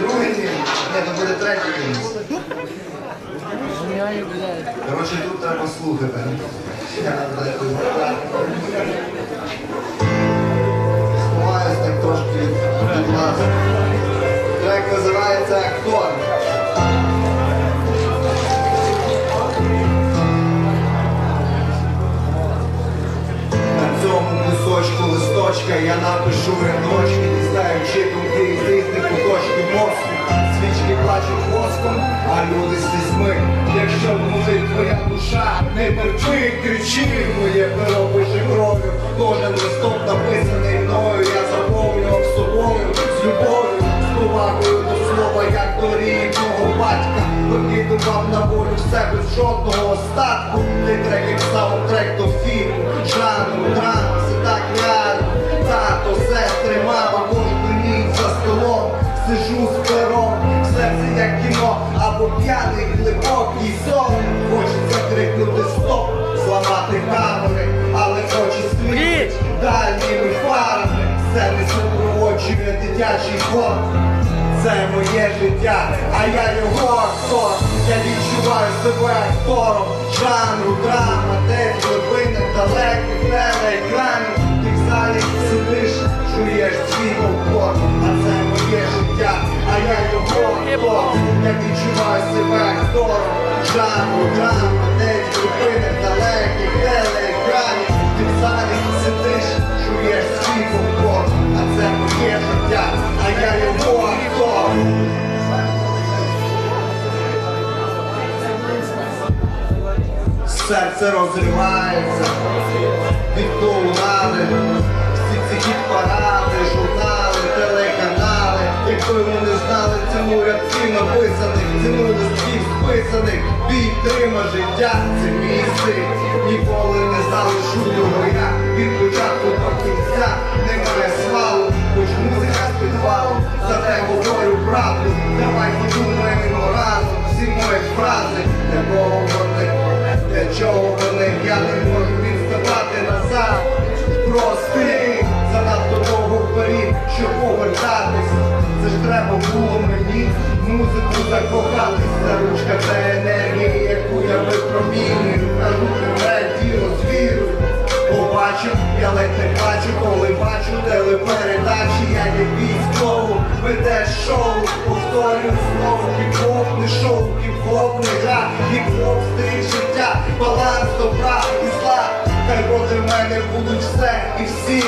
Другий день. Ні, то буде третій день. Коротше, тут треба слухати. Листочка я напишу рядочки, дістаючи думки із різних куточків мозку. Свічки плачуть воском, а люди слізьми. Якщо музик твоя душа, не терпи, кричи, моє перо пише кров'ю. Кожен листок написаний мною, я заповнював собою, з любов'ю, з повагою до слова, як до рідного батька. Викидував на волю все без жодного остатку. Ти трек як саундтрек до фільму, жанру, драми, або п'яний глибокий сон. Хочеться крикнути стоп, зламати камери, але очі світять дальніми фарами. Це не супроводжує дитячий хор. Це моє життя, а я його актор. Я відчуваю себе актором жанру, драма, десь глибини далеких телеекранів. Ти в чуєш свій попкорн, а це моє життя, а я його актор. Я відчуваю себе актором жанру, драма, десь глибини далеких телеекранів. Ти в залі сидиш, чуєш свій попкорн, а це моє життя, а я його актор. Серце розривається трима життя, це мій. Ніколи не залишу його я. Від початку до кінця. Немає свалу, хоч музика з підвалу, зате говорю правду. Давай подумаємо разом, всі мої фрази, для кого вони? Для чого вони? Я не можу відставати назад. Прости, занадто довго вперед, щоб повертатись. Це ж треба було мені музику закохатись. Це ручка яку я випромінюю Кажу тебе діло з вірою Побачив, я ледь не плачу, коли бачу телепередачі, як і військову ведеш шоу, повторюю знову хіп-хоп, не шоу, хіп-хоп, не гра, хіп-хоп, стиль життя, баланс добра і зла. Хай проти мене будуть все і всі.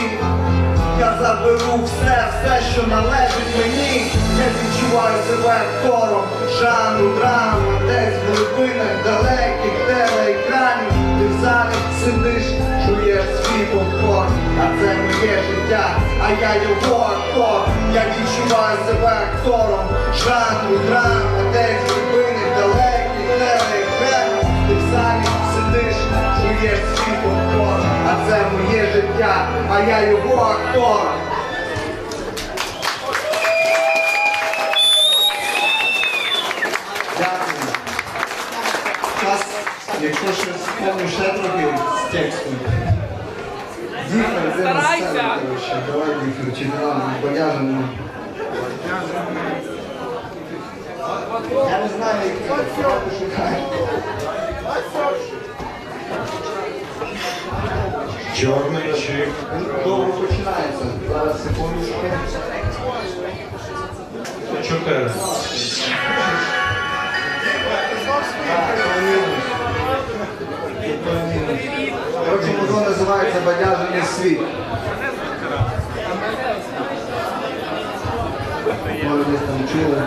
Заберу все, все, що належить мені. Я відчуваю себе актором, жанру, драма, десь в глибинах далеких телеекранів. Ти в залі сидиш, чуєш свій попкорн, а це моє життя, а я його актор. Я відчуваю себе актором, жанру, драма, десь в глибинах далеких телеекранів. Ти в залі сидиш, чуєш це моє життя, а я його актор. Дякую. Час, якщо щось помню ще трохи з тексту. Діфер, де на сцену, коротше. Давай діфер, чи не нам бояжемо. Чорний чик. Довго починається. Зараз секундочку. Чотири. Коротше, воно називається бадяжений світ. Може десь там чули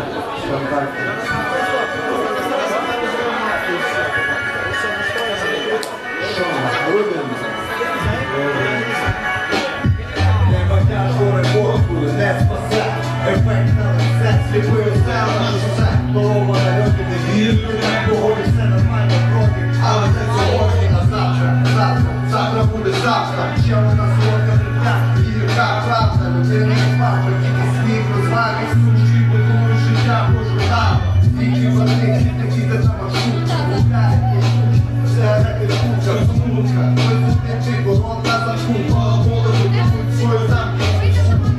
ВКонтакті. Завтра, буде завтра. Ще одна солодка дня, гірка правда. Людина не смачна, тільки сміх, розваги, сучки, будує життя пожурнала. Тільки вони, такі де на маршрут, гуляють по штучці. Все ради куча, сумка, висити ти, ворот на замку, голову, свою замки.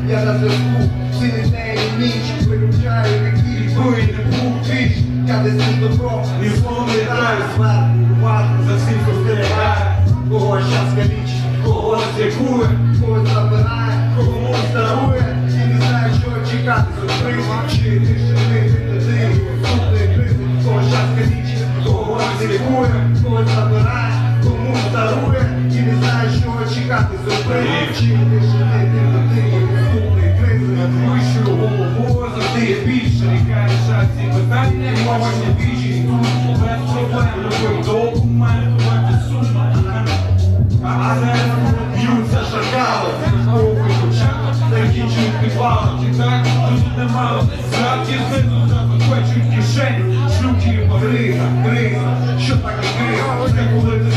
Я на зв'язку, всі ідеї ніч. Виключаю такі бої, не був твіч, я десь не добро, і вспоминаю зверху, уважно за всім спостерігаю, кого щас калічить, кого лікує, кого забирає, кому дарує, і не знаю, чого чекати, сюрпризів, чи тишини, туди, наступної кризи, кого щас калічить, кого лікує, кого забирає, кому дарує, і не знаю, чого чекати, сюрпризів, чи тишини, туди, наступної кризи, Вищу голову завжди більше Яка рішать питання Мова не більше Тут без проблем. Любий Закінчують так тут немало Зрадки знизу Забезпечують кишені Шлюки Криза, криза, що таке криза? Це коли ти